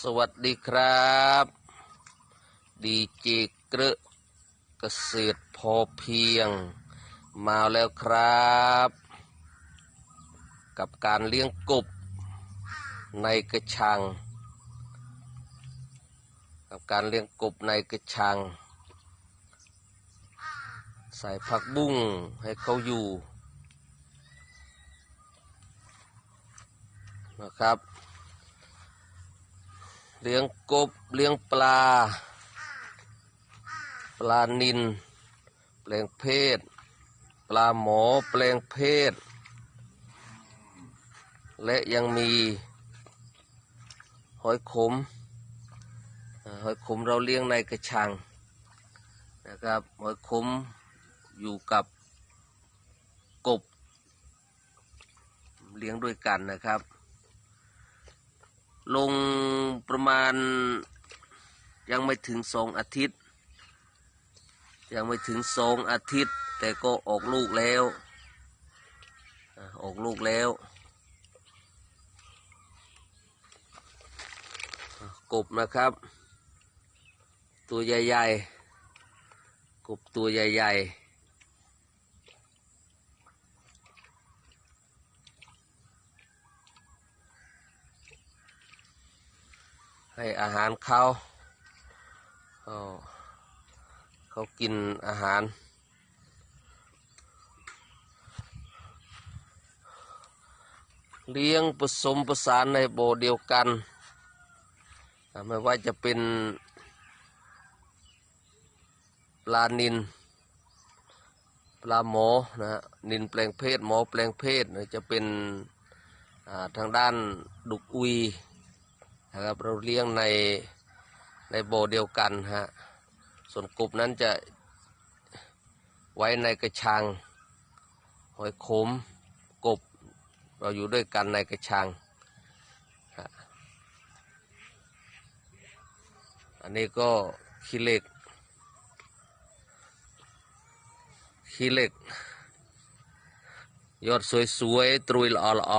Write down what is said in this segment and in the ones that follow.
สวัสดีครับ ดีเจเกระเกษตรพอเพียง มาแล้วครับ กับการเลี้ยงกบในกระชัง กับการเลี้ยงกบในกระชัง ใส่ผักบุ้งให้เขาอยู่นะครับ เลี้ยงกบ เลี้ยงปลา ปลานินแปลงเพศ ปลาหมอแปลงเพศ และยังมีหอยขมหอยขมเราเลี้ยงในกระชังนะครับหอยขมอยู่กับกบเลี้ยงด้วยกันนะครับ ลงประมาณยังไม่ถึงสองอาทิตย์ ยังไม่ถึงสองอาทิตย์ แต่ก็ออกลูกแล้วออกลูกแล้ว กบนะครับ ตัวใหญ่ๆ กบตัวใหญ่ๆ ให้อาหารเขาเอาเขากินอาหาร เลี้ยงผสมประสานในโบเดียวกัน ไม่ว่าจะเป็นปลานินปลาหมอนะฮะนินแปลงเพศหมอแปลงเพศนะจะเป็นทางด้านดุกอุย นะครับเราเลี้ยงในในโบเดียวกันฮะส่วนกบนั้นจะไว้ในกระชังหอยขมกบ เราอยู่ด้วยกันในกระชัง อันนี้ก็ขี้เหล็กขี้เหล็ก ยอดสวยๆตรุยละอละอ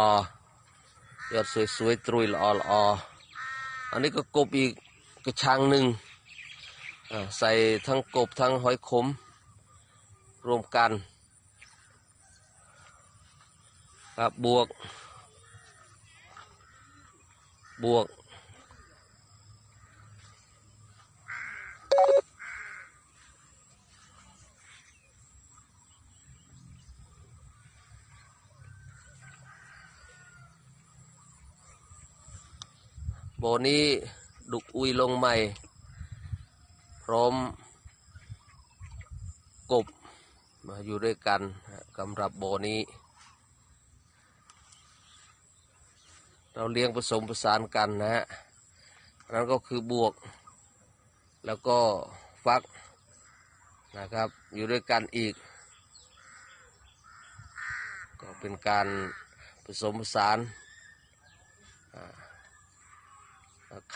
ยอดสวยๆตรุยละออละอ อันนี้ก็กบอีกกระชังหนึ่งใส่ทั้งกบทั้งหอยขม รวมกันครับบวก บวก บ่อนี้ดุกอุยลงใหม่ พร้อมกบมาอยู่ด้วยกันสำหรับบ่อนี้ เราเลี้ยงผสมผสานกันนะฮะนั้นก็คือบวก แล้วก็ฟักนะครับ อยู่ด้วยกันอีก ก็เป็นการผสมผสาน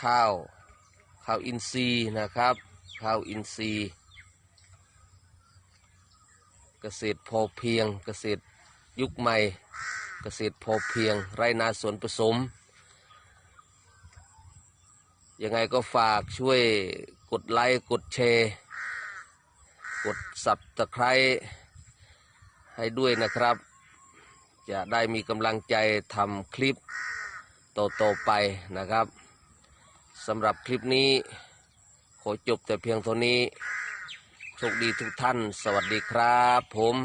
ข้าว ข้าวอินทรีย์นะครับ ข้าวอินทรีย์ เกษตรพอเพียง เกษตรยุคใหม่ เกษตรพอเพียง ไรนาสวนผสม ยังไงก็ฝากช่วยกดไลค์กดแชร์ กดสับตะไคร้ให้ด้วยนะครับ จะได้มีกำลังใจทำคลิปต่อๆไปนะครับ สำหรับคลิปนี้ ขอจบแต่เพียงเท่านี้ โชคดีทุกท่าน สวัสดีครับผม